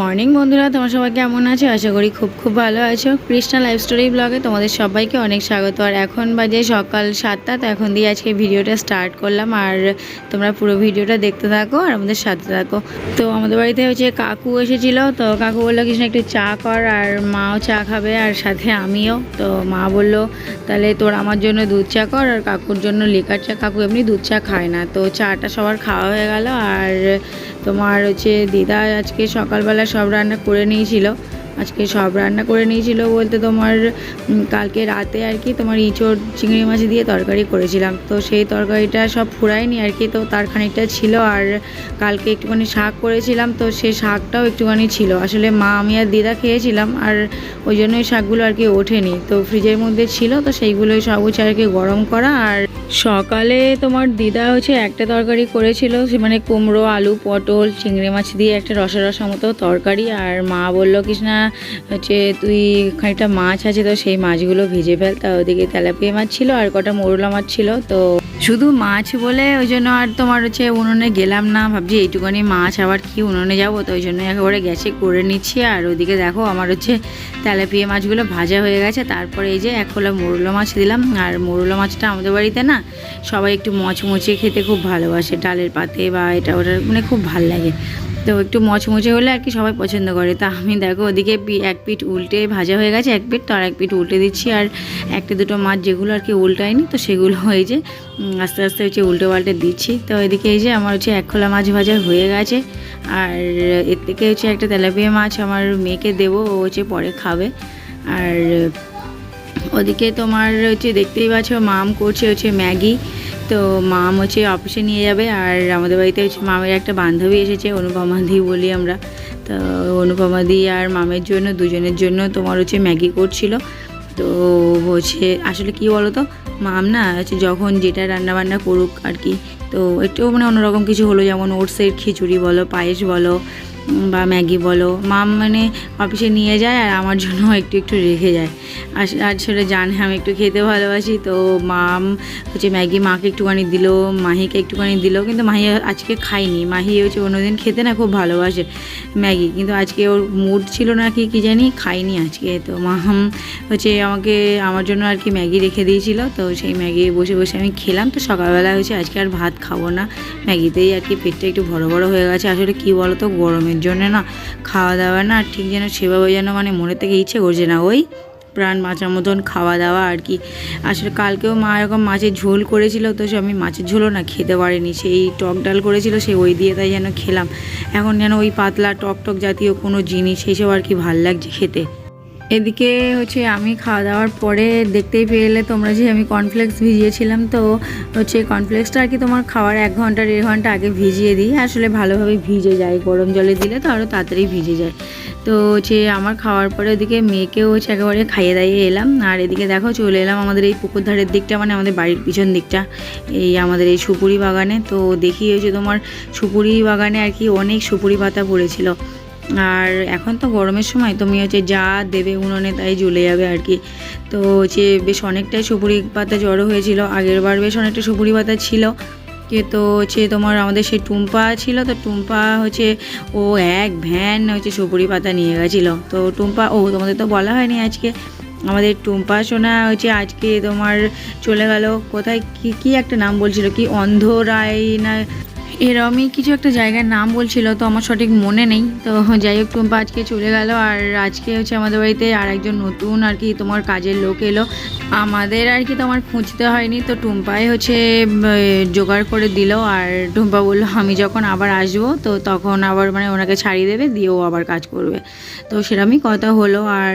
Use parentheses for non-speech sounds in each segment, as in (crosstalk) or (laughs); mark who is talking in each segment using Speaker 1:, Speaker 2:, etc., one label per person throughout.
Speaker 1: Morning বন্ধুরা। তোমার সবাই কেমন আছো? আশা করি খুব খুব ভালো আছো। কৃষ্ণা লাইফ স্টোরি ব্লগে তোমাদের সবাইকে অনেক স্বাগত। আর এখন বাজে সকাল সাতটা, তো এখন দিয়ে আজকে ভিডিওটা স্টার্ট করলাম। আর তোমরা পুরো ভিডিওটা দেখতে থাকো আর আমাদের সাথে থাকো। তো আমাদের বাড়িতে হচ্ছে কাকু এসেছিল। তো কাকু বলল, কৃষ্ণ, একটু চা কর, আর মাও চা খাবে, আর সাথে আমিও। তো মা বলল, তাহলে তোর আমার জন্য দুধ চা কর, আর কাকুর জন্য লিকার চা। কাকু এমনি দুধ চা খায় না। তো চাটা সবার খাওয়া হয়ে গেল। আর তোমার হচ্ছে দিদা আজকে সকালবেলা সব রান্না করে নিয়েছিল। আজকে সব রান্না করে নিয়েছিল বলতে তোমার কালকে রাতে আর কি তোমার ইঁচড় চিংড়ি মাছ দিয়ে তরকারি করেছিলাম। তো সেই তরকারিটা সব ফুরায়নি আর কি, তো তার খানিকটা ছিল আর কালকে একটুখানি শাক করেছিলাম, তো সেই শাকটাও একটুখানি ছিল। আসলে মা, আমি আর দিদা খেয়েছিলাম আর ওই জন্য ওই শাকগুলো আর কি ওঠেনি। তো ফ্রিজের মধ্যে ছিল, তো সেইগুলোই সব হচ্ছে আর কি গরম করা আর সকালে তোমার দিদা হচ্ছে একটা তরকারি করেছিল মানে কুমড়ো, আলু, পটল, চিংড়ি মাছ দিয়ে একটা রসা রসা মতো তরকারি আর মা বলল, কৃষ্ণা হচ্ছে তুই খানিকটা মাছ আছে তো সেই মাছগুলো ভেজে ফেল, তা ওদিকে তেলাপিয়া মাছ ছিল আর কটা মোরলা মাছ ছিল, তো শুধু মাছ বলে ওই জন্য আর তোমার হচ্ছে উনুনে গেলাম না, ভাবছি এইটুখানি মাছ, আবার কি উনুনে যাব, তো ওই জন্য একেবারে গ্যাসে করে নিচ্ছি। আর ওদিকে দেখো আমার হচ্ছে তেলাপিয়া মাছগুলো ভাজা হয়ে গেছে, তারপরে এই যে এক খোলা মোরলা মাছ দিলাম। আর মোরলা মাছটা আমাদের বাড়িতে না সবাই একটু মচমচে খেতে খুব ভালোবাসে, ডালের পাতে বা এটা ওটা মানে খুব ভালো লাগে। তো একটু মচমচে হলে আর কি সবাই পছন্দ করে। তা আমি দেখো ওদিকে এক পিঠ উল্টে ভাজা হয়ে গেছে, এক পিঠ তো আর এক পিঠ উল্টে দিচ্ছি। আর একটা দুটো মাছ যেগুলো আর কি উল্টায়নি, তো সেগুলো এই যে আস্তে আস্তে হচ্ছে উল্টে পাল্টে দিচ্ছি। তো এদিকে এই যে আমার হচ্ছে এক খোলা মাছ ভাজা হয়ে গেছে। আর এর থেকে হচ্ছে একটা তেলাপিয়া মাছ আমার মেয়েকে দেবো, ও হচ্ছে পরে খাবে। আর ওদিকে তোমার হচ্ছে দেখতেই পাচ্ছ, মাম করছে হচ্ছে ম্যাগি। তো মাম হচ্ছে অফিসে নিয়ে যাবে আর আমাদের বাড়িতে হচ্ছে মামের একটা বান্ধবী এসেছে অনুপমাদি বলি আমরা। তো অনুপমাদি আর মামের জন্য, দুজনের জন্য তোমার হচ্ছে ম্যাগি করছিল। তো হচ্ছে, আসলে কি বলো তো মাম না হচ্ছে যখন যেটা রান্না বান্না করুক আর কি, তো একটু মানে অন্যরকম কিছু হলো, যেমন ওটসের খিচুড়ি বলো, পায়েস বলো বা ম্যাগি বলো, মাম মানে অফিসে নিয়ে যায় আর আমার জন্য (laughs) একটু একটু রেখে যায়। আর সেটা জানে, আমি একটু খেতে ভালোবাসি, তো মাম হচ্ছে ম্যাগি মাকে একটুখানি দিল, মাহিকে একটুখানি দিল, কিন্তু মাহি আজকে খাইনি মাহি হচ্ছে অন্যদিন খেতে না খুব ভালোবাসে ম্যাগি, কিন্তু আজকে ওর মুড ছিল না কি, কী জানি খাইনি আজকে। তো মাহাম হচ্ছে আমাকে, আমার জন্য আর কি ম্যাগি রেখে দিয়েছিল, তো সেই ম্যাগি বসে বসে আমি খেলাম। তো সকালবেলা হচ্ছে আজকে আর ভাত খাব না। ম্যাগিতেই আর কি পেটটা একটু বড় বড় হয়ে গেছে। আসলে কী বলো তো জন্য না খাওয়া দাওয়া না ঠিক যেন সেভাবে যেন মানে মনে থেকে ইচ্ছে করছে না। ওই প্রাণ মাছের মতন খাওয়া দাওয়া আর কি। আসলে কালকেও মা এরকম মাছের ঝোল করেছিল, তো সে আমি মাছের ঝোলও না খেতে পারিনি। সেই টক ডাল করেছিল, সে ওই দিয়ে তাই যেন খেলাম। এখন যেন ওই পাতলা টক টক জাতীয় কোনো জিনিস সেইসব আর কি ভালো লাগছে খেতে। এদিকে হচ্ছে আমি খাওয়া দাওয়ার পরে দেখতেই পেয়ে এলে তোমরা যে আমি কর্নফ্লেক্স ভিজিয়েছিলাম, তো হচ্ছে কর্নফ্লেক্সটা আর কি তোমার খাওয়ার এক ঘণ্টা, দেড় ঘণ্টা আগে ভিজিয়ে দিই। আসলে ভালোভাবে ভিজে যায়, গরম জলে দিলে তো আরও তাড়াতাড়ি ভিজে যায়। তো হচ্ছে আমার খাওয়ার পরে ওদিকে মেয়েকেও হচ্ছে একেবারে খাইয়ে দাইয়ে এলাম। আর এদিকে দেখো চলে এলাম আমাদের এই পুকুর ধারের দিকটা মানে আমাদের বাড়ির পিছন দিকটা, এই আমাদের এই সুপুরি বাগানে। তো দেখি হচ্ছে তোমার সুপুরি বাগানে আর কি অনেক সুপুরি পাতা পড়েছিল। আর এখন তো গরমের সময়, তুমি হচ্ছে যা দেবে উনুনে তাই জ্বলে যাবে আর কি। তো হচ্ছে বেশ অনেকটাই সুপুরি পাতা জড়ো হয়েছিল, আগের বার বেশ অনেকটা সুপুরি পাতা ছিল। কে তো হচ্ছে তোমার আমাদের সেই টুম্পা ছিল, তো টুম্পা হচ্ছে ও এক ভ্যান হচ্ছে সুপুরি পাতা নিয়ে গেছিল। তো টুম্পা, ও তোমাদের তো বলা হয়নি আজকে। আমাদের টুম্পা সোনা হচ্ছে আজকে তোমার চলে গেল। কোথায় কি কি একটা নাম বলছিল, কি অন্ধরাই না এরমই কিছু একটা জায়গার নাম বলছিল, তো আমার সঠিক মনে নেই। তো যাই হোক, টুম্পা আজকে চলে গেল, আর আজকে হচ্ছে আমাদের বাড়িতে আর একজন নতুন আর কি তোমার কাজের লোক এলো। আমাদের আর কি তোমার খুঁজতে হয়নি, তো টুম্পাই হচ্ছে জোগাড় করে দিল, আর টুম্পা বলল, আমি যখন আবার আসব, তো তখন আবার মানে ওনাকে ছাড়িয়ে দেবে দিয়েও আবার কাজ করবে। তো সেরমই কথা হলো, আর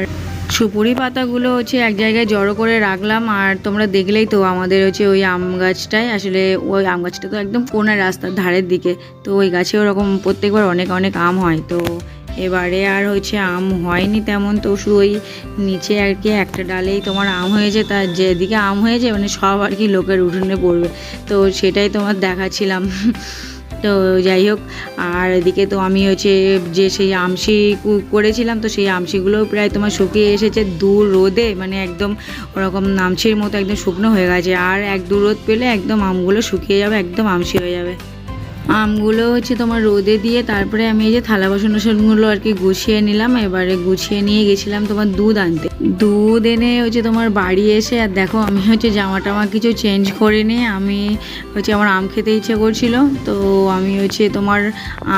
Speaker 1: সুপুরি পাতাগুলো হচ্ছে এক জায়গায় জড়ো করে রাখলাম, আর তোমরা দেখলেই তো আমাদের হচ্ছে ওই আম গাছটায়, আসলে ওই আম গাছটা তো একদম কোনা রাস্তার ধারের দিকে, তো ওই গাছে ওরকম প্রত্যেকবার অনেক অনেক আম হয়, তো এবারে আর হচ্ছে আম হয়নি তেমন, তো শুধু ওই নিচে আর কি একটা ডালেই তোমার আম হয়েছে তার যেদিকে আম হয়েছে মানে সব আর কি লোকের উঠোনে পড়বে, তো সেটাই তোমার দেখাচ্ছিলাম। তো যাই হোক, আর এদিকে তো আমি হচ্ছে যে সেই আমসি করেছিলাম, তো সেই আমসিগুলোও প্রায় তোমার শুকিয়ে এসেছে দু রোদে মানে একদম ওরকম আমসির মতো একদম শুকনো হয়ে গেছে। আর এক দু রোদ পেলে একদম আমগুলো শুকিয়ে যাবে, একদম আমসি হয়ে যাবে। আমগুলো হচ্ছে তোমার রোদে দিয়ে তারপরে আমি এই যে থালা বাসন টাসনগুলো আর কি গুছিয়ে নিলাম। এবারে গুছিয়ে নিয়ে গেছিলাম তোমার দুধ আনতে। দুধ এনে হচ্ছে তোমার বাড়ি এসে, আর দেখো আমি হচ্ছে জামা টামা কিছু চেঞ্জ করিনি আমি হচ্ছে আমার আম খেতে ইচ্ছে করছিল। তো আমি হচ্ছে তোমার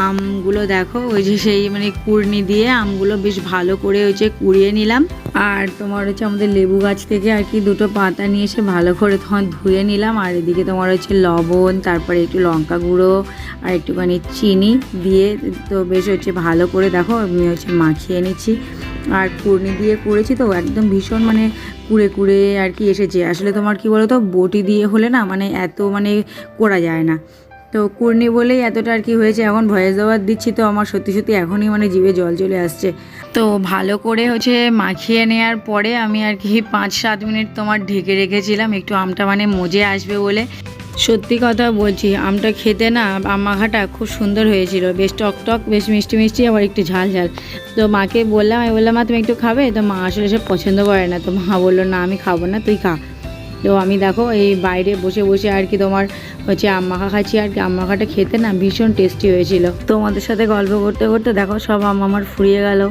Speaker 1: আমগুলো দেখো, ওই যে সেই মানে কুড়নি দিয়ে আমগুলো বেশ ভালো করে হচ্ছে কুড়িয়ে নিলাম। আর তোমার হচ্ছে আমাদের লেবু গাছ থেকে আর কি দুটো পাতা নিয়ে এসে ভালো করে তখন ধুয়ে নিলাম। আর এদিকে তোমার হচ্ছে লবণ, তারপরে একটু লঙ্কা গুঁড়ো আর একটুখানি চিনি দিয়ে তো বেশ হচ্ছে ভালো করে দেখো আমি হচ্ছে মাখিয়ে নিচ্ছি। আর কুড়নি দিয়ে করেছি তো একদম ভীষণ মানে কুড়ে কুড়ে আর কি এসেছে। আসলে তোমার কি বলো তো বটি দিয়ে হলে না মানে এত মানে করা যায় না। তো কুর্নি বলেই এতটা আর কি হয়েছে, এখন ভয়েস দেওয়ার দিচ্ছি তো আমার সত্যি সত্যি এখনই মানে জিভে জল চলে আসছে। তো ভালো করে হচ্ছে মাখিয়ে নেওয়ার পরে আমি আর কি পাঁচ সাত মিনিট তোমার ঢেকে রেখেছিলাম। একটু আমটা মানে মজে আসবে বলে। সত্যি কথা বলছি, আমটা খেতে না মাখাটা খুব সুন্দর হয়েছিল। বেশ টক টক, বেশ মিষ্টি মিষ্টি, আবার একটু ঝাল ঝাল। তো মাকে বললাম, আমি বললাম, মা, তুমি একটু খাবে? তো মা আসলে সব পছন্দ করে না। তো মা বলল, না, আমি খাব না, তুই খা। তো আমি দেখো এই বাইরে বসে বসে আর কি তোমার হচ্ছে আম মাখা খাচ্ছি আর কি। আম মাখাটা খেতে না ভীষণ টেস্টি হয়েছিল। তোমাদের সাথে গল্প করতে করতে দেখো সব আম আমার ফুরিয়ে গেল।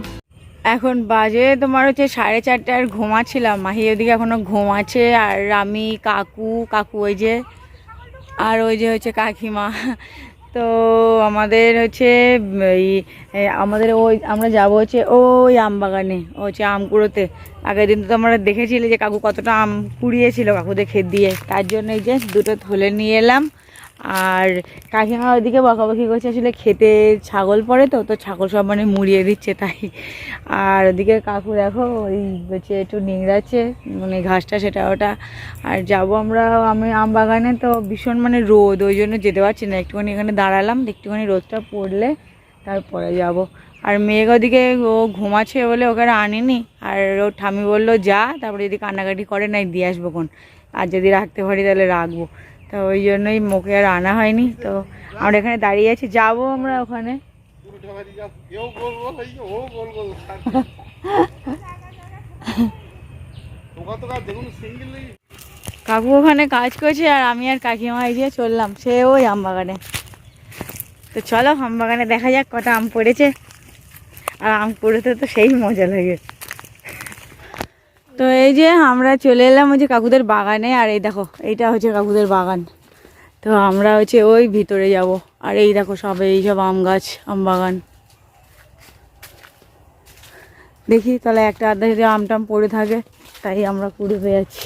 Speaker 1: এখন বাজে তোমার হচ্ছে সাড়ে চারটে আর ঘুমাচ্ছিলাম, মাহি ওদিকে এখনও ঘুমাচ্ছে আর আমি কাকু কাকু ওই যে, আর ওই যে হচ্ছে কাকিমা। (laughs) তো আমাদের হচ্ছে, এই আমাদের ওই, আমরা যাব হচ্ছে ওই আম বাগানে, ও হচ্ছে আম কুড়োতে। আগের দিন তো তোমরা দেখেছিলে যে কাকু কতটা আম কুড়িয়েছিল কাকুদের ক্ষেত দিয়ে, তার জন্য এই যে দুটো থলে নিয়ে এলাম। আর কাকিমা ওইদিকে বকাবকি করছে, আসলে খেতে ছাগল পড়ে তো তো ছাগল সব মানে মুড়িয়ে দিচ্ছে তাই। আর ওদিকে কাকু দেখো, ওই হচ্ছে একটু নিংড়াচ্ছে মানে ঘাসটা সেটা ওটা। আর যাব আমরা, আমি আম বাগানে তো ভীষণ মানে রোদ, ওই জন্য যেতে পারছি না। একটুখানি এখানে দাঁড়ালাম, একটুখানি রোদটা পড়লে তারপরে যাব। আর মেঘ ওদিকে ও ঘুমাচ্ছে বলে ওকে আনিনি, আর ও ঠামি বলল, যা। তারপরে যদি কান্নাকাটি করে নাই, দিয়ে আসব কোন? আর যদি রাখতে পারি তাহলে রাখব। তো ওই জন্যই মুখে আর আনা হয়নি। তো আমরা এখানে দাঁড়িয়ে আছি। যাব আমরা ওখানে। কাকু ওখানে কাজ করছে আর আমি আর কাকিমা এই যে চললাম। সে ওই আম বাগানে। তো চলো, আম বাগানে দেখা যাক কটা আম পড়েছে। আর আম পড়েতে তো সেই মজা লাগে। তো এই যে আমরা চলে এলাম ওই যে কাকুদের বাগানে, আর এই দেখো, এইটা হচ্ছে কাকুদের বাগান। তো আমরা হচ্ছে ওই ভিতরে যাব। আর এই দেখো সব, এই সব আম গাছ, আম বাগান। দেখি তাহলে একটা আধা যদি আম টাম পড়ে থাকে, তাই আমরা কুড়ে হয়ে যাচ্ছি।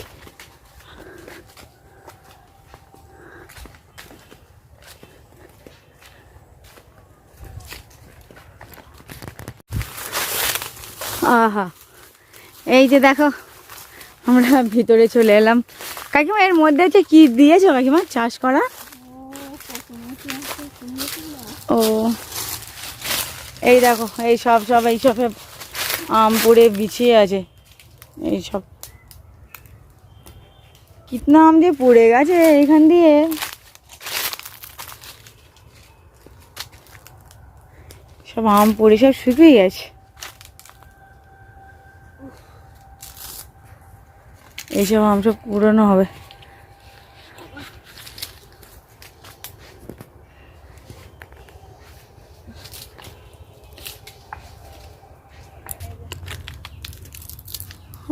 Speaker 1: আহা, এই যে দেখো আমরা ভিতরে চলে এলাম। কাকিমা, এর মধ্যে হচ্ছে কি দিয়েছ কাকিমা? চাষ করা? ও, এই দেখো, এই সব সব, এই সব আম পুড়ে বিছিয়ে আছে। এই সব। কিতনা আম দিয়ে পুড়ে গেছে এখান দিয়ে। সব আম পুড়ে, সব শুকিয়ে গেছে। এইসব আম সব পুরনো হবে।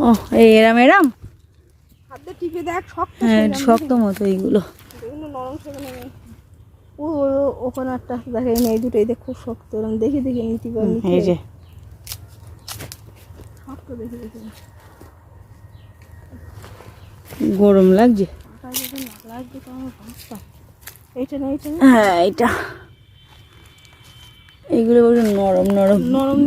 Speaker 1: ও এই এরাম এরাম? হ্যাঁ শক্ত মতো এইগুলো।
Speaker 2: ওখানে একটা দুটোই দেখ খুব শক্ত দেখে দেখে নিতে পারি
Speaker 1: এই যে।
Speaker 2: শক্ত দেখে দেখে
Speaker 1: গরম লাগছে
Speaker 2: আটা যদি না লাগবে তো আমার ভাবতাম এইটা না এইটা না
Speaker 1: হ্যাঁ এটা। এইগুলো বলছে নরম নরম।
Speaker 2: নরম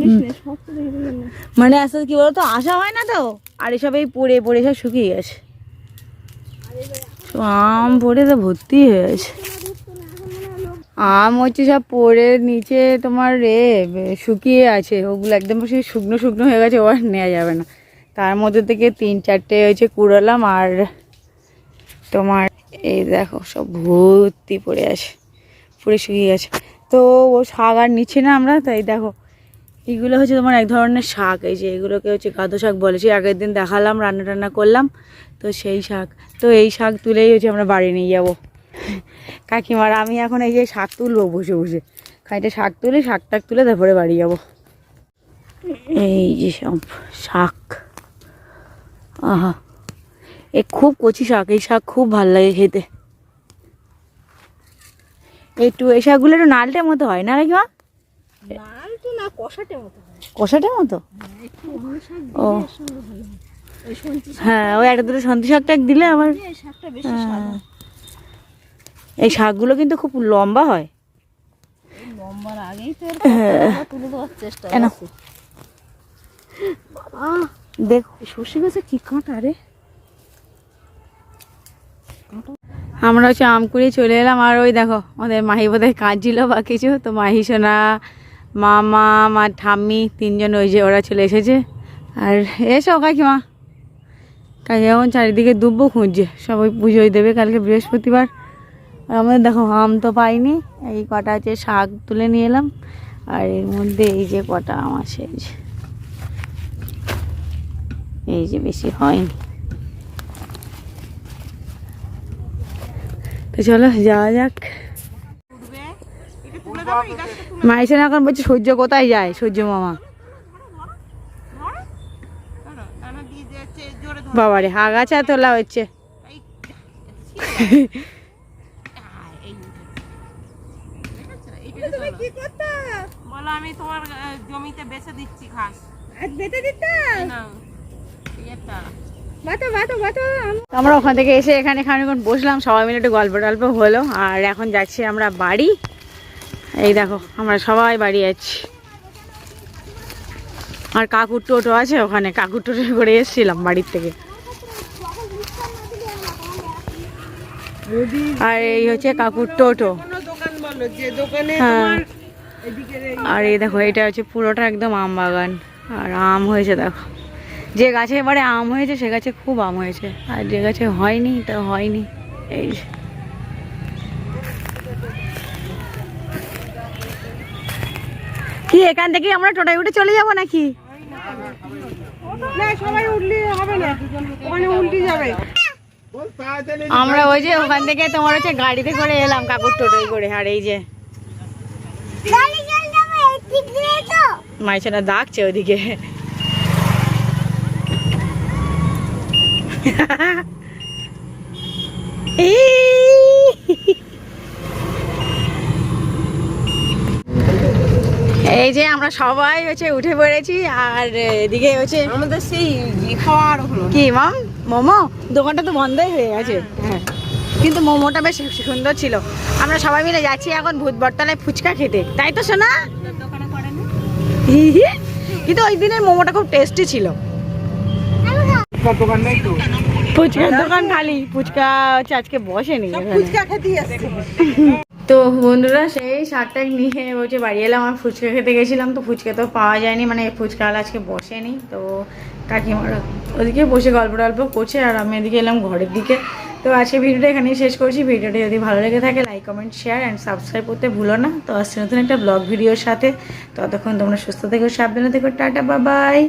Speaker 1: মানে আসলে কি বলতো আসা হয় না তো? আর এসব এই পড়ে পড়ে সব শুকিয়ে গেছে। আম পড়ে তো ভর্তি হয়ে গেছে। আম হচ্ছে সব পড়ে নিচে তোমার রে শুকিয়ে আছে। ওগুলো একদম শুকনো শুকনো হয়ে গেছে ও আর নেওয়া যাবে না। তার মধ্যে থেকে তিন চারটে হয়েছে কুড়ালাম আর তোমার এই দেখো, সব ভর্তি পড়ে আছে, পড়ে শুকিয়ে গেছে। তো ও শাক আর নিচ্ছে না আমরা, তাই দেখো, এগুলো হচ্ছে তোমার এক ধরনের শাক, এই যে এগুলোকে হচ্ছে গাঁদো শাক বলে। সেই আগের দিন দেখালাম, রান্না টান্না করলাম, তো সেই শাক, তো এই শাক তুলেই হচ্ছে আমরা বাড়ি নিয়ে যাব। কাকিমার আমি এখন এই যে শাক তুলবো বসে বসে। খাইতে শাক তুলি, শাক টাক তুলে তারপরে বাড়ি যাব। এই যে সব শাক। আহা। এ খুব কচি শাক এই শাক খুব ভালো লাগে খেতে। একটু এই শাকগুলো একটু নালটের মতো হয় না
Speaker 2: না কষাটে মতো শাক
Speaker 1: ও।
Speaker 2: দিলে হয় ওই
Speaker 1: হ্যাঁ একটা দুটো সন্তি দিলে আবার
Speaker 2: এই শাকটা স্বাদ হয়।
Speaker 1: এই শাকগুলো কিন্তু খুব লম্বা হয়।
Speaker 2: আগেই তো
Speaker 1: হ্যাঁ।
Speaker 2: চেষ্টা
Speaker 1: দেখো।
Speaker 2: সর্ষে গাছে কি কাঁটা রে?
Speaker 1: আমরা হচ্ছে আম কুড়িয়ে চলে এলাম আর ওই দেখো আমাদের মাহি বোধহয় কাজ ছিল বা কিছু। তো মাহি সোনা মামা আমার ঠাম্মি তিনজন ওই যে ওরা চলে এসেছে। আর এসো কাকিমা। কাকি এখন চারিদিকে দুব্বো খুঁজছে সবাই পুজোয় দেবে কালকে বৃহস্পতিবার। আর আমাদের দেখো আম তো পাইনি এই কটা আছে শাক তুলে নিয়ে এলাম। আর এর মধ্যে এই যে কটা আম আছে এই যে। এই যে বেশি হয়নি। তো চলো যাওয়া যাক। মাইসেন এখন বলছে সূর্য কোথায় যায়? সূর্য মামা। বাবারে আগাছা তোলা হচ্ছে।
Speaker 3: বলো আমি তোমার জমিতে বেচে দিচ্ছি ঘাস।
Speaker 2: বেটে দিতাম
Speaker 1: আমরা ওখান থেকে এসে এখানে খানিক্ষণ বসলাম সবাই মিলে একটু গল্প টল্প হলো। আর এখন যাচ্ছি আমরা বাড়ি। এই দেখো আমরা সবাই বাড়ি যাচ্ছি। আর কাকুর টোটো আছে ওখানে কাকুর টোটো করে এসেছিলাম বাড়ির থেকে। আর এই হচ্ছে কাকুর টোটো।
Speaker 3: কোনো দোকান বলো যে দোকানে
Speaker 1: হ্যাঁ। আর এই দেখো এটা হচ্ছে পুরোটা একদম আম বাগান আর আম হয়েছে দেখো। যে গাছে এবারে আম হয়েছে সে গাছে খুব আম হয়েছে। আর যে গাছে হয়নি তা হয়নি। এই কি এখান থেকে আমরা টোটাই উঠে চলে যাব নাকি?
Speaker 3: না সবাই উঠলে হবে না। ওখানে উল্টে যাবে।
Speaker 1: আমরা ওই যে ওখান থেকে তোমার হচ্ছে গাড়িতে করে এলাম কাকুর টোটোই করে আর এই যে। মাইছেনা ডাকছে ওদিকে। (laughs) এই যে আমরা সবাই হচ্ছে উঠে পড়েছি আর এদিকে হচ্ছে
Speaker 3: আমাদের সেই খাওয়ার
Speaker 1: কি মাম? মোমো? দোকানটা তো বন্ধই হয়ে গেছে। হ্যাঁ কিন্তু মোমোটা বেশ সুন্দর ছিল। আমরা সবাই মিলে যাচ্ছি এখন ভূত বটতলায় ফুচকা খেতে। তাই তো শোনা কিন্তু ওই দিনের মোমোটা খুব টেস্টি ছিল।
Speaker 4: দোকান নেই তো?
Speaker 1: ফুচকার দোকান খালি। ফুচকা হচ্ছে আজকে বসেনি।
Speaker 3: ফুচকা খেতে
Speaker 1: তো বন্ধুরা সেই শাকটা নিয়ে বলছে বাড়ি এলাম আর ফুচকা খেতে গেছিলাম তো ফুচকা তো পাওয়া যায়নি মানে ফুচকা আজকে বসেনি তো কাকিমারা ওদিকে বসে গল্প টল্প করছে আর আমি এদিকে এলাম ঘরের দিকে। তো আজকে ভিডিওটা এখানেই শেষ করছি। ভিডিওটা যদি ভালো লেগে থাকে like comment share and subscribe করতে ভুলো না। তো আসছে নতুন একটা ব্লগ ভিডিওর সাথে। ততক্ষণ তোমরা সুস্থ থেকো সাবধানে থেকো। টাটা বাবাই